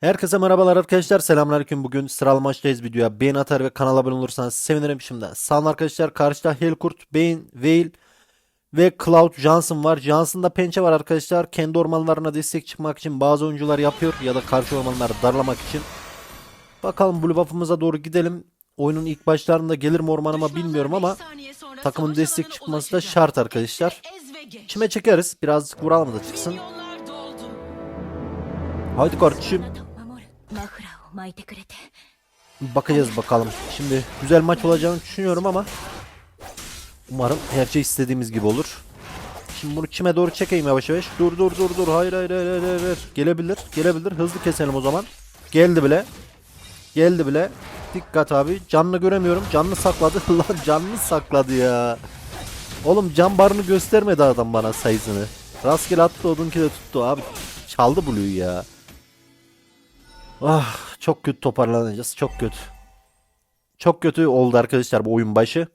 Herkese merhabalar arkadaşlar. Selamünaleyküm. Bugün sıralı maçtayız videoya. Beğen atar ve kanala abone olursanız sevinirim şimdi. Sağ olun arkadaşlar. Karşıda Helkurt, Beyin, Veil ve Cloud Johnson var. Johnson'da pençe var arkadaşlar. Kendi ormanlarına destek çıkmak için bazı oyuncular yapıyor ya da karşı ormanları darlamak için. Bakalım blue buff'ımıza doğru gidelim. Oyunun ilk başlarında gelir mi ormanıma bilmiyorum ama takımın destek çıkması da şart arkadaşlar. Çime çekeriz. Birazcık vuralım da çıksın. Haydi kardeşim. Bakacağız bakalım. Şimdi güzel maç olacağını düşünüyorum ama umarım her şey istediğimiz gibi olur. Şimdi bunu kime doğru çekeyim yavaş yavaş. Dur dur dur dur. Hayır hayır hayır hayır. hayır. Gelebilir. Gelebilir. Hızlı keselim o zaman. Geldi bile. Geldi bile. Dikkat abi. Canını göremiyorum. Canını sakladı. Lan canını sakladı ya. Oğlum can barını göstermedi adam bana sayısını. Rastgele attı odunki de tuttu abi. Çaldı Blue'yu ya. Ah çok kötü toparlanacağız. Çok kötü. Çok kötü oldu arkadaşlar bu oyun başı.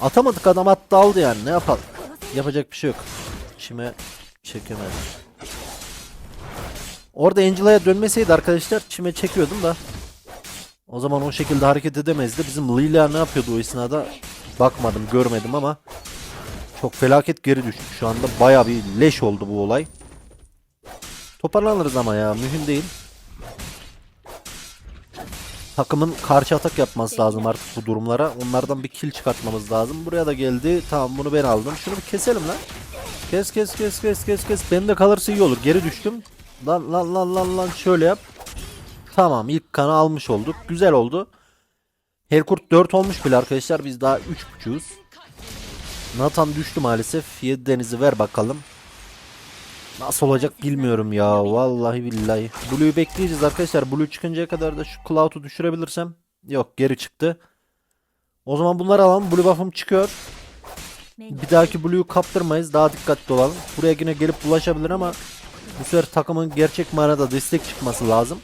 Atamadık adam attı aldı yani. Ne yapalım? Yapacak bir şey yok. İçime çekemedim. Orada Angela'ya dönmeseydi arkadaşlar çime çekiyordum da. O zaman o şekilde hareket edemezdi. Bizim Lila ne yapıyordu o esnada? Bakmadım görmedim ama. Çok felaket geri düştük şu anda. Baya bir leş oldu bu olay. Toparlanırız ama ya mühim değil. Takımın karşı atak yapması lazım artık bu durumlara. Onlardan bir kill çıkartmamız lazım. Buraya da geldi. Tamam bunu ben aldım. Şunu bir keselim lan. Kes kes kes kes kes kes. Bende kalırsa iyi olur. Geri düştüm. Lan lan lan lan lan şöyle yap. Tamam ilk kanı almış olduk. Güzel oldu. Helkurt 4 olmuş bile arkadaşlar. Biz daha 3.5'uz. Nathan düştü maalesef. 7 denizi ver bakalım. Nasıl olacak bilmiyorum ya. Vallahi billahi. Blue'yu bekleyeceğiz arkadaşlar. Blue çıkıncaya kadar da şu Cloud'u düşürebilirsem. Yok geri çıktı. O zaman bunları alalım. Blue buff'ım çıkıyor. Bir dahaki Blue'yu kaptırmayız. Daha dikkatli olalım. Buraya yine gelip bulaşabilir ama bu sefer takımın gerçek manada destek çıkması lazım.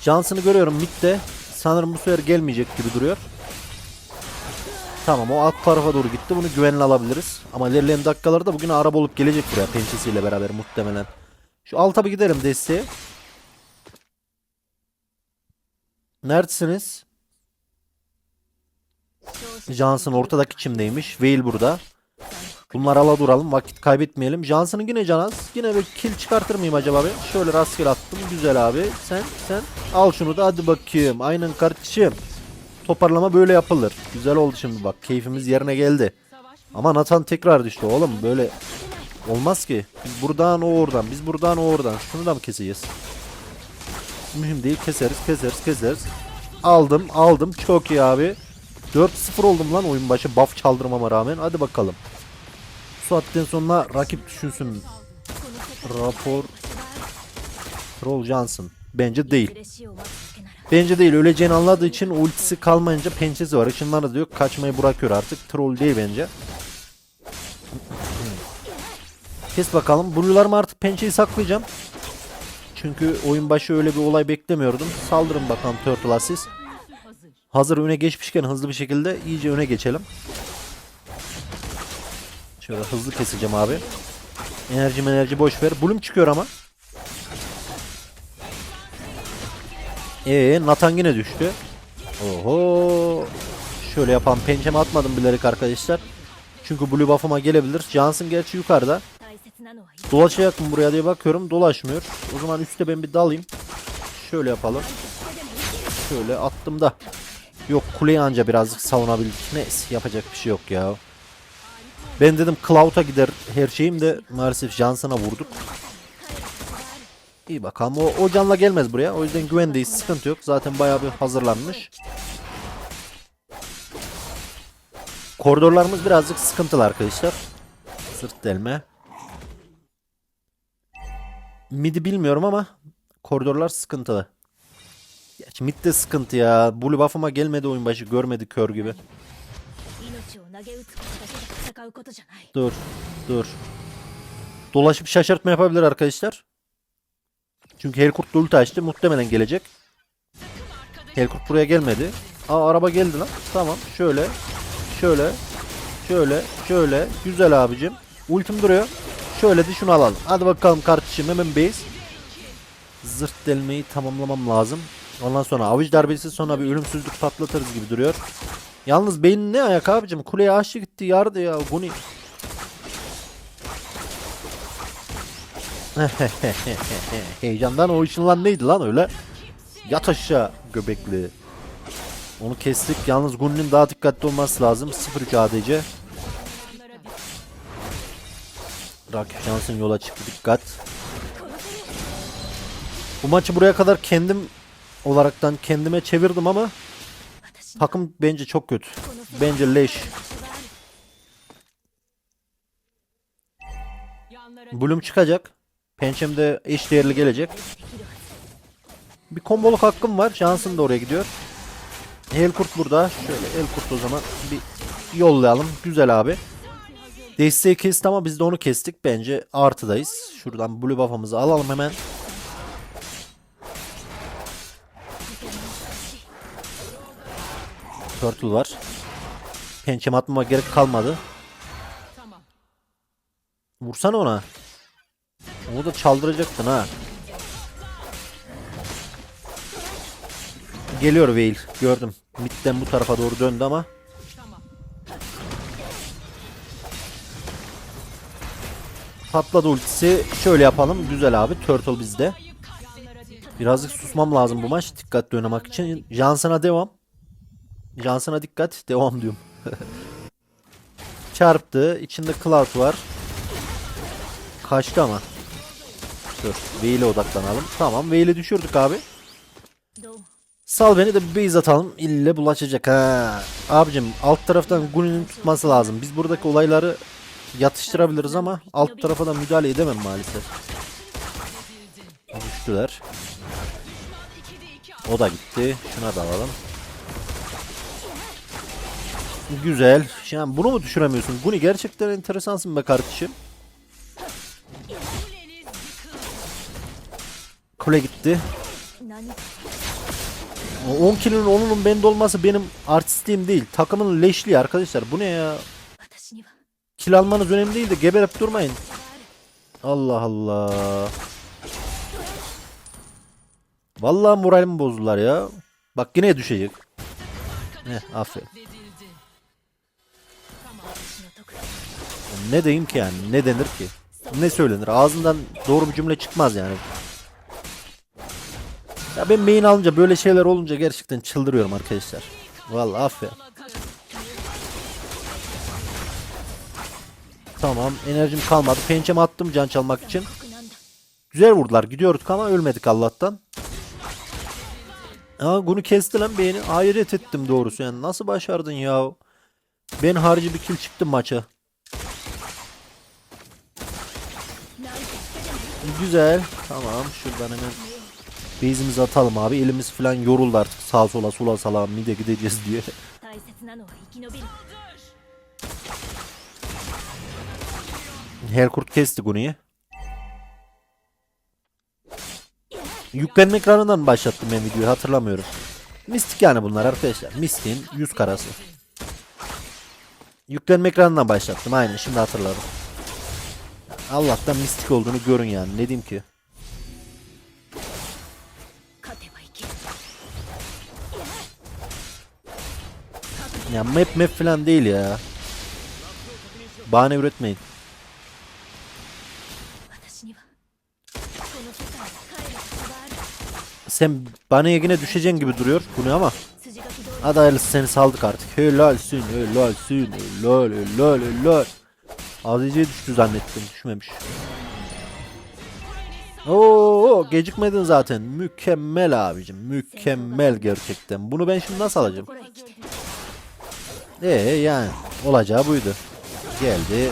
Johnson'ı görüyorum midde. Sanırım bu sefer gelmeyecek gibi duruyor. Tamam o alt tarafa doğru gitti. Bunu güvenle alabiliriz. Ama ilerleyen dakikalarda bugün araba olup gelecek buraya pençesiyle beraber muhtemelen. Şu alta bir gidelim desteğe. Neredesiniz? Johnson ortadaki çimdeymiş. Veil burada. Bunları ala duralım. Vakit kaybetmeyelim. Johnson'ın yine canaz. Yine bir kill çıkartır mıyım acaba abi? Şöyle rastgele attım. Güzel abi. Sen sen al şunu da hadi bakayım. Aynen kardeşim. Toparlama böyle yapılır. Güzel oldu şimdi bak. Keyfimiz yerine geldi. Ama Nathan tekrar düştü oğlum. Böyle olmaz ki. Biz buradan o oradan. Biz buradan o oradan. Şunu da mı keseceğiz? Mühim değil. Keseriz keseriz keseriz. Aldım aldım. Çok iyi abi. 4-0 oldum lan oyun başı. Buff çaldırmama rağmen. Hadi bakalım. Bu saatten sonra rakip düşünsün. Rapor. Troll Johnson. Bence değil. Bence değil öleceğini anladığı için ultisi kalmayınca pençesi var. Işınları da yok. Kaçmayı bırakıyor artık. Troll değil bence. Kes bakalım. Blue'larımı artık pençeyi saklayacağım. Çünkü oyun başı öyle bir olay beklemiyordum. Saldırın bakalım Turtle Assist. Hazır öne geçmişken hızlı bir şekilde iyice öne geçelim. Şöyle hızlı keseceğim abi. Enerji enerji boş ver. Bulum çıkıyor ama. Ee, Nathan yine düştü. Oho. Şöyle yapan pençeme atmadım bilerek arkadaşlar. Çünkü blue buff'ıma gelebilir. Johnson gerçi yukarıda. Dolaşacak mı buraya diye bakıyorum. Dolaşmıyor. O zaman üstte ben bir dalayım. Şöyle yapalım. Şöyle attım da. Yok kuleyi anca birazcık savunabildik. Neyse yapacak bir şey yok ya. Ben dedim Cloud'a gider her şeyim de maalesef Johnson'a vurduk. İyi bakalım o, o canla gelmez buraya. O yüzden güvendeyiz. Sıkıntı yok. Zaten bayağı bir hazırlanmış. Koridorlarımız birazcık sıkıntılı arkadaşlar. Sırt delme. Midi bilmiyorum ama koridorlar sıkıntılı. Gerçi mid de sıkıntı ya. Blue buff'ıma gelmedi oyun başı. Görmedi kör gibi. Dur. Dur. Dolaşıp şaşırtma yapabilir arkadaşlar. Çünkü Helkurt ulti açtı. Muhtemelen gelecek. Helkurt buraya gelmedi. Aa araba geldi lan. Tamam. Şöyle. Şöyle. Şöyle. Şöyle. Güzel abicim. Ultim duruyor. Şöyle de şunu alalım. Hadi bakalım kardeşim hemen base. Zırt delmeyi tamamlamam lazım. Ondan sonra avuç darbesi sonra bir ölümsüzlük patlatırız gibi duruyor. Yalnız beynin ne ayak abicim? Kuleye aşık gitti yardı ya Guni. Heyecandan o işin lan neydi lan öyle? Yat aşağı göbekli. Onu kestik. Yalnız Gun'un daha dikkatli olması lazım. 0-3 ADC. Rakip şansın yola çıktı. Dikkat. Bu maçı buraya kadar kendim olaraktan kendime çevirdim ama takım bence çok kötü. Bence leş. Bloom çıkacak. Pençemde eş değerli gelecek. Bir komboluk hakkım var. Şansım da oraya gidiyor. Helkurt burada. Şöyle Helkurt o zaman bir yollayalım. Güzel abi. Desteği kesti ama biz de onu kestik. Bence artıdayız. Şuradan blue buff'ımızı alalım hemen. Turtle var. Pençem atmama gerek kalmadı. Vursana ona. Onu da çaldıracaktın ha. Geliyor Veil. Gördüm. Mid'den bu tarafa doğru döndü ama. Patladı ultisi. Şöyle yapalım. Güzel abi. Turtle bizde. Birazcık susmam lazım bu maç. Dikkatli oynamak için. Johnson'a devam. Johnson'a dikkat. Devam diyorum. Çarptı. İçinde Cloud var. Kaçtı ama. Dur. Veil'e odaklanalım. Tamam Veil'e düşürdük abi. Sal beni de bir base atalım. İlle bulaşacak ha. Abicim alt taraftan Guni'nin tutması lazım. Biz buradaki olayları yatıştırabiliriz ama alt tarafa da müdahale edemem maalesef. Düştüler. O da gitti. Şuna da alalım. Güzel. Yani bunu mu düşüremiyorsun? Guni gerçekten enteresansın be kardeşim. kule gitti. 10 kill'in 10'unun bende olması benim artistliğim değil. Takımın leşliği arkadaşlar. Bu ne ya? Kill almanız önemli değil de geberip durmayın. Allah Allah. Vallahi moralimi bozdular ya. Bak yine düşecek. Heh, aferin. Ne diyeyim ki yani? Ne denir ki? Ne söylenir? Ağzından doğru bir cümle çıkmaz yani. Ya ben main alınca böyle şeyler olunca gerçekten çıldırıyorum arkadaşlar. Vallahi af. Tamam enerjim kalmadı. Pençemi attım can çalmak için. Güzel vurdular. Gidiyoruz ama ölmedik Allah'tan. Aa bunu kesti lan beni. Hayret ettim doğrusu. Yani nasıl başardın ya? Ben harici bir kill çıktım maça. Güzel. Tamam. Şuradan hemen Base'imizi atalım abi. Elimiz falan yoruldu artık sağa sola sola sala mide gideceğiz diye. Herkurt kesti Guni'yi. Yüklenme ekranından mı başlattım ben videoyu hatırlamıyorum. Mistik yani bunlar arkadaşlar. Mistik'in yüz karası. Yüklenme ekranından başlattım aynen şimdi hatırladım. Allah'tan mistik olduğunu görün yani ne diyeyim ki. Ya map map falan değil ya. Bahane üretmeyin. Sen bahaneye yine düşeceğin gibi duruyor bunu ama. Hadi hayırlısı seni saldık artık. Helalsin helalsin helal helal helal. Aziz'e düştü zannettim düşmemiş. Oo gecikmedin zaten. Mükemmel abicim. Mükemmel gerçekten. Bunu ben şimdi nasıl alacağım? Ee yani olacağı buydu. Geldi.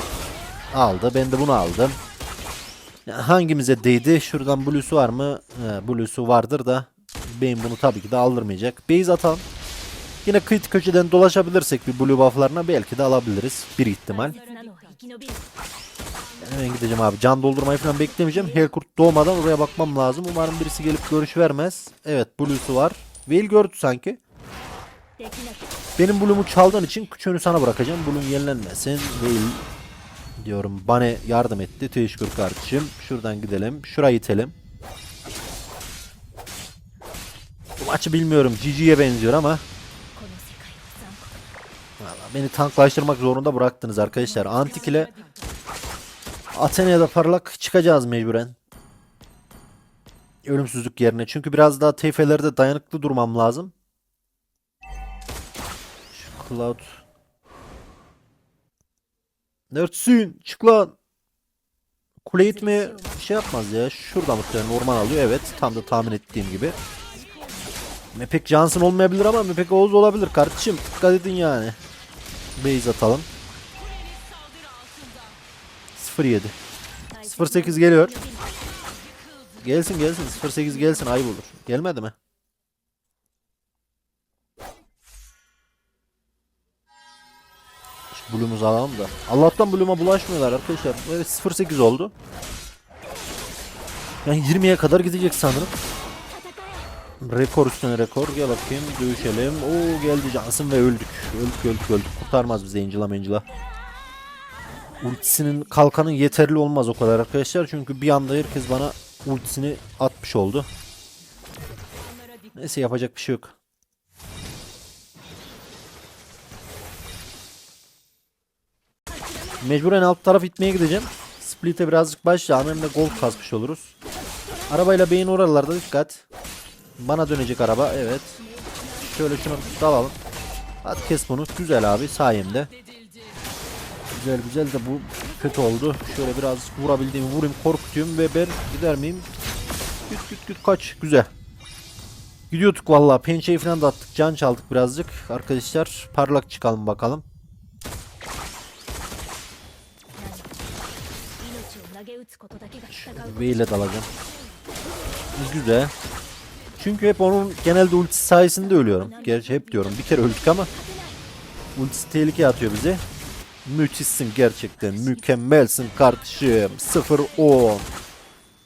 Aldı. Ben de bunu aldım. Hangimize değdi? Şuradan blue'su var mı? Ee, blue'su vardır da. Beyin bunu tabii ki de aldırmayacak. Base atalım. Yine kıyt köşeden dolaşabilirsek bir blue bufflarına belki de alabiliriz. Bir ihtimal. Hemen gideceğim abi. Can doldurmayı falan beklemeyeceğim. Helkurt doğmadan oraya bakmam lazım. Umarım birisi gelip görüş vermez. Evet blue'su var. Veil gördü sanki. Benim Bloom'u çaldığın için küçüğünü sana bırakacağım. Bloom yenilenmesin. Değil diyorum. Bana yardım etti. Teşekkür kardeşim. Şuradan gidelim. Şurayı itelim. Bu maçı bilmiyorum. GG'ye benziyor ama. Vallahi beni tanklaştırmak zorunda bıraktınız arkadaşlar. Antik ile Athena'da parlak çıkacağız mecburen. Ölümsüzlük yerine. Çünkü biraz daha teyfelerde dayanıklı durmam lazım. Cloud. Nertsin? Çık lan. Kule itmeye şey yapmaz ya. Şurada muhtemelen orman alıyor. Evet. Tam da tahmin ettiğim gibi. Mepek Johnson olmayabilir ama Mepek Oğuz olabilir kardeşim. Dikkat edin yani. Base atalım. 07. 08 geliyor. Gelsin gelsin 08 gelsin ayıp olur. Gelmedi mi? Bloom'umuzu alalım da. Allah'tan Bloom'a bulaşmıyorlar arkadaşlar. Evet 08 oldu. Yani 20'ye kadar gidecek sanırım. Rekor üstüne rekor. Gel bakayım dövüşelim. Oo geldi Johnson ve öldük. Öldük öldük öldük. Kurtarmaz bizi Angela Angela. Ultisinin kalkanı yeterli olmaz o kadar arkadaşlar. Çünkü bir anda herkes bana ultisini atmış oldu. Neyse yapacak bir şey yok. Mecburen alt taraf itmeye gideceğim. Split'e birazcık başlayalım hem de gold kasmış oluruz. Arabayla beyin oralarda dikkat. Bana dönecek araba evet. Şöyle şunu dalalım. Hadi kes bunu. Güzel abi sayemde. Güzel güzel de bu kötü oldu. Şöyle biraz vurabildiğimi vurayım korkutayım ve ben gider miyim? Güt güt güt kaç. Güzel. Gidiyorduk vallahi. Pençeyi falan da attık. Can çaldık birazcık. Arkadaşlar parlak çıkalım bakalım. V ile dalacağım. Güzel. Çünkü hep onun genelde ultisi sayesinde ölüyorum. Gerçi hep diyorum. Bir kere öldük ama ultisi tehlikeye atıyor bizi. Müthişsin gerçekten. Mükemmelsin kardeşim. 0-10.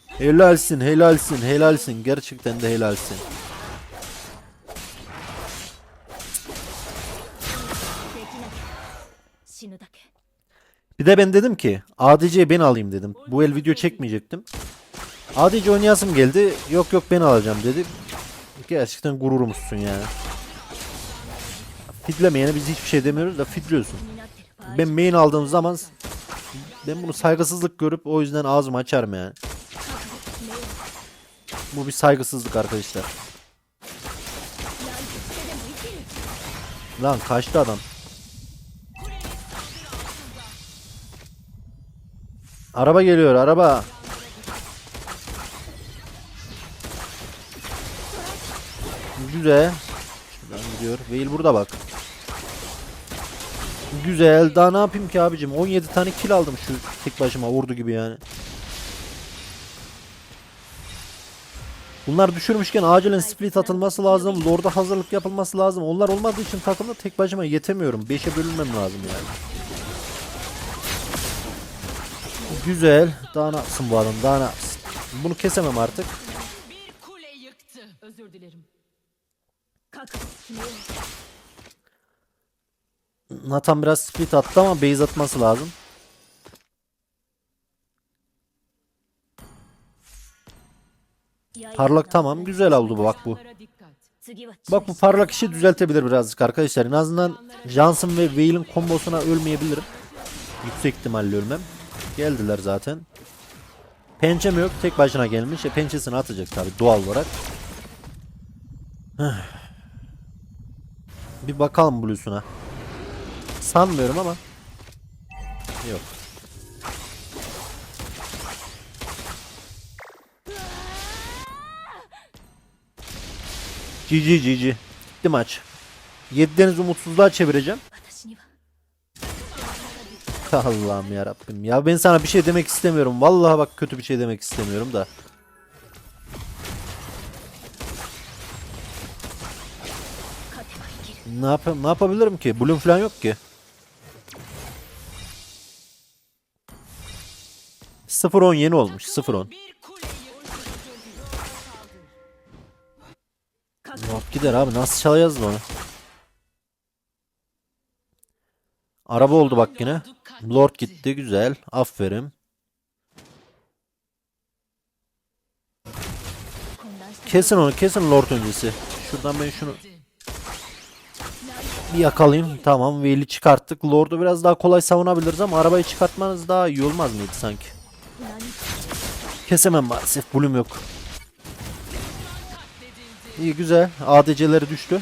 Helalsin, helalsin, helalsin. Gerçekten de helalsin. Bir de ben dedim ki ADC'yi ben alayım dedim. Bu el video çekmeyecektim. ADC oynayasım geldi. Yok yok ben alacağım dedi. Gerçekten gururumuzsun yani. Fitlemeyene biz hiçbir şey demiyoruz da fitliyorsun. Ben main aldığım zaman ben bunu saygısızlık görüp o yüzden ağzımı açarım yani. Bu bir saygısızlık arkadaşlar. Lan kaçtı adam. Araba geliyor araba. Güzel. Şuradan gidiyor. Veil burada bak. Güzel. Daha ne yapayım ki abicim? 17 tane kill aldım şu tek başıma ordu gibi yani. Bunlar düşürmüşken acilen split atılması lazım. Lord'a hazırlık yapılması lazım. Onlar olmadığı için takımda tek başıma yetemiyorum. 5'e bölünmem lazım yani. Güzel. Daha ne yapsın bu adam? Daha ne yapsın? Bunu kesemem artık. Bir kule yıktı. Özür dilerim. Kalk. Nathan biraz split attı ama base atması lazım. Parlak tamam güzel oldu bu bak bu. Bak bu parlak işi düzeltebilir birazcık arkadaşlar. En azından Johnson ve Veil'in kombosuna ölmeyebilirim. Yüksek ihtimalle ölmem. Geldiler zaten. Pençem yok. Tek başına gelmiş. E, pençesini atacak tabi doğal olarak. Bir bakalım Blue'suna. Sanmıyorum ama. Yok. GG GG. Bitti maç. 7'deniz umutsuzluğa çevireceğim. Allah'ım ya Rabbim. Ya ben sana bir şey demek istemiyorum. Vallahi bak kötü bir şey demek istemiyorum da. Ne yapayım? Ne yapabilirim ki? Bloom falan yok ki. 0-10 yeni olmuş. 0-10. Yok gider abi. Nasıl çalacağız bunu? Araba oldu bak yine. Lord gitti güzel. Aferin. Kesin onu kesin Lord öncesi. Şuradan ben şunu bir yakalayayım. Tamam Veil'i çıkarttık. Lord'u biraz daha kolay savunabiliriz ama arabayı çıkartmanız daha iyi olmaz mıydı sanki? Kesemem maalesef. Bulum yok. İyi güzel. ADC'leri düştü.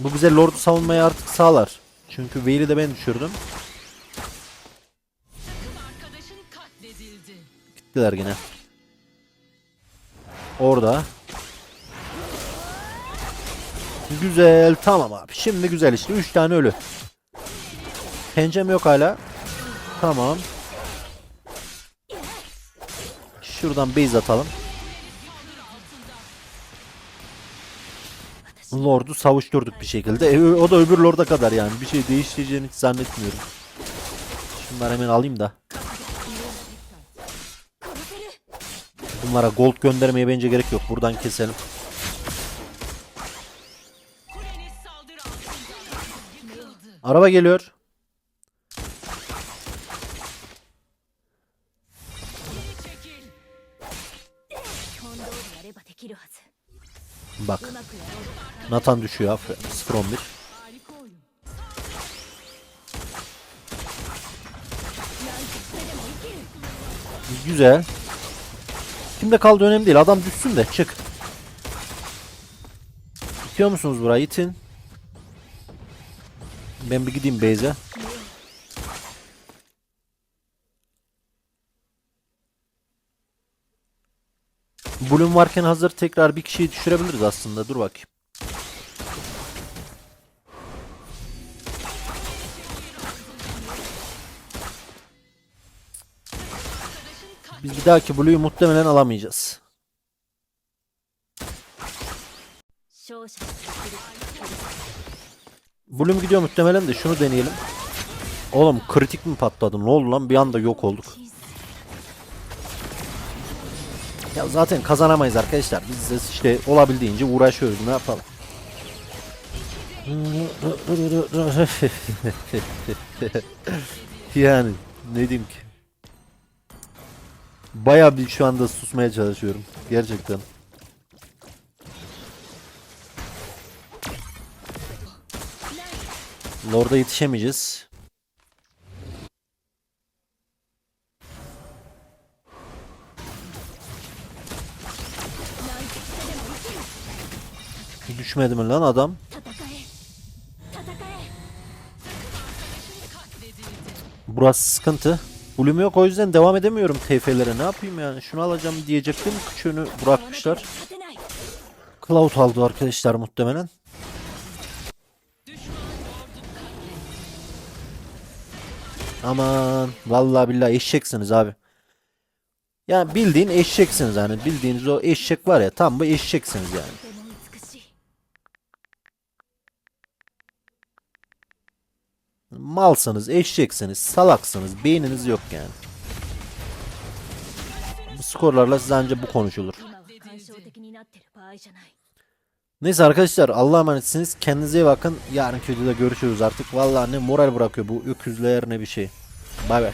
Bu bize Lord'u savunmayı artık sağlar. Çünkü Veyli de ben düşürdüm. Gittiler yine. Orada. Güzel. Tamam abi. Şimdi güzel işte. 3 tane ölü. Pencem yok hala. Tamam. Şuradan base atalım. Lord'u savuşturduk bir şekilde. E, o da öbür Lord'a kadar yani. Bir şey değişeceğini hiç zannetmiyorum. Şunları hemen alayım da. Bunlara gold göndermeye bence gerek yok. Buradan keselim. Araba geliyor. Nathan düşüyor. 0-11. Güzel. Kimde kaldı önemli değil. Adam düşsün de çık. İtiyor musunuz burayı? İtin. Ben bir gideyim base'e. Bloom varken hazır tekrar bir kişiyi düşürebiliriz aslında. Dur bakayım. Biz bir dahaki Blue'yu muhtemelen alamayacağız. Bloom gidiyor muhtemelen de şunu deneyelim. Oğlum kritik mi patladı? Ne oldu lan? Bir anda yok olduk. Ya zaten kazanamayız arkadaşlar. Biz de işte olabildiğince uğraşıyoruz. Ne yapalım? yani ne diyeyim ki? Baya bir şu anda susmaya çalışıyorum. Gerçekten. Lord'a yetişemeyeceğiz. Düşmedi mi lan adam? Burası sıkıntı. Ulum yok o yüzden devam edemiyorum TF'lere. Ne yapayım yani? Şunu alacağım diyecektim. Küçüğünü bırakmışlar. Cloud aldı arkadaşlar muhtemelen. Aman vallahi billahi eşeksiniz abi. Yani bildiğin eşeksiniz yani bildiğiniz o eşek var ya tam bu eşeksiniz yani. Malsanız, eşekseniz, salaksanız, beyniniz yok yani. Bu skorlarla size bu konuşulur. Neyse arkadaşlar Allah'a emanetsiniz. Kendinize iyi bakın. Yarınki videoda görüşürüz artık. Vallahi ne moral bırakıyor bu öküzler ne bir şey. Bay bay.